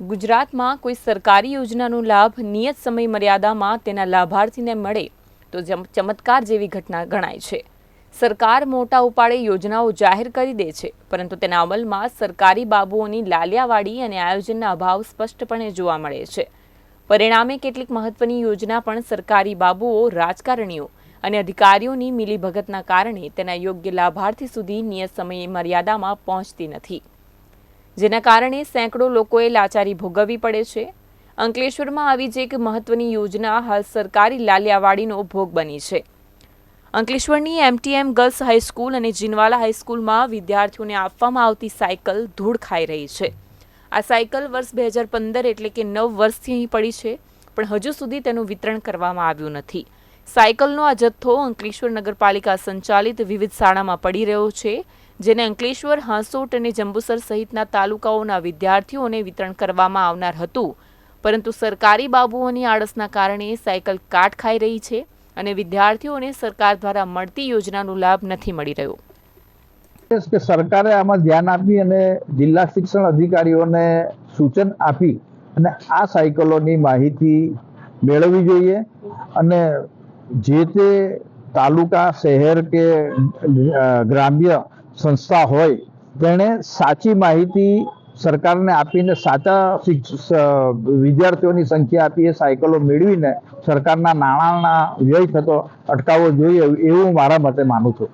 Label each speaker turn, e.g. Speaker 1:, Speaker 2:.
Speaker 1: ગુજરાતમાં કોઈ સરકારી યોજનાનો લાભ નિયત સમય મર્યાદામાં તેના લાભાર્થીને મળે તો ચમત્કાર જેવી ઘટના ગણાય છે. સરકાર મોટા ઉપાડે યોજનાઓ જાહેર કરી દે છે, પરંતુ તેના અમલમાં સરકારી બાબુઓની લાલિયાવાડી અને આયોજનના અભાવ સ્પષ્ટપણે જોવા મળે છે. પરિણામે કેટલીક મહત્વની યોજના પણ સરકારી બાબુઓ, રાજકારણીઓ અને અધિકારીઓની મિલીભગતના કારણે તેના યોગ્ય લાભાર્થી સુધી નિયત સમય મર્યાદામાં પહોંચતી નથી. જેના કારણે સેંકડો લોકોએ લાચારી ભોગવવી પડે છે. અંકલેશ્વરમાં આવી જ એક મહત્વની યોજના હાલ સરકારી લાલિયાવાડીનો ભોગ બની છે. અંકલેશ્વરની એમટીએમ ગર્લ્સ હાઈસ્કૂલ અને જીનવાલા હાઈસ્કૂલમાં વિદ્યાર્થીઓને આપવામાં આવતી સાયકલ ધૂળ ખાઈ રહી છે. આ સાયકલ વર્ષ બે હજાર પંદર એટલે કે નવ વર્ષથી અહીં પડી છે, પણ હજુ સુધી તેનું વિતરણ કરવામાં આવ્યું નથી. સાયકલનો આ જથ્થો અંકલેશ્વર નગરપાલિકા સંચાલિત વિવિધ શાળામાં પડી રહ્યો છે. જેને અંકલેશ્વર, હાંસોટ અને જંબુસર સહિતના તાલુકાઓના વિદ્યાર્થીઓને વિતરણ કરવામાં આવનાર હતું. પરંતુ સરકારી બાબુઓની આળસના કારણે સાયકલ કાટ ખાઈ રહી છે અને વિદ્યાર્થીઓને સરકાર દ્વારા મળતી યોજનાનો લાભ નથી મળી રહ્યો.
Speaker 2: કે સરકારે આમાં ધ્યાન આપી અને જિલ્લા શિક્ષણ અધિકારીઓને સૂચન આપી અને આ સાયકલોની માહિતી મેળવવી જોઈએ અને જે તે તાલુકા, શહેર કે ગ્રામ્ય સંસ્થા હોય, તેણે સાચી માહિતી સરકારને આપીને સાચા વિદ્યાર્થીઓની સંખ્યા આપી, એ સાયકલો મેળવીને સરકારના નાણાંના વ્યય થતો અટકાવવો જોઈએ, એવું મારા મતે માનું છું.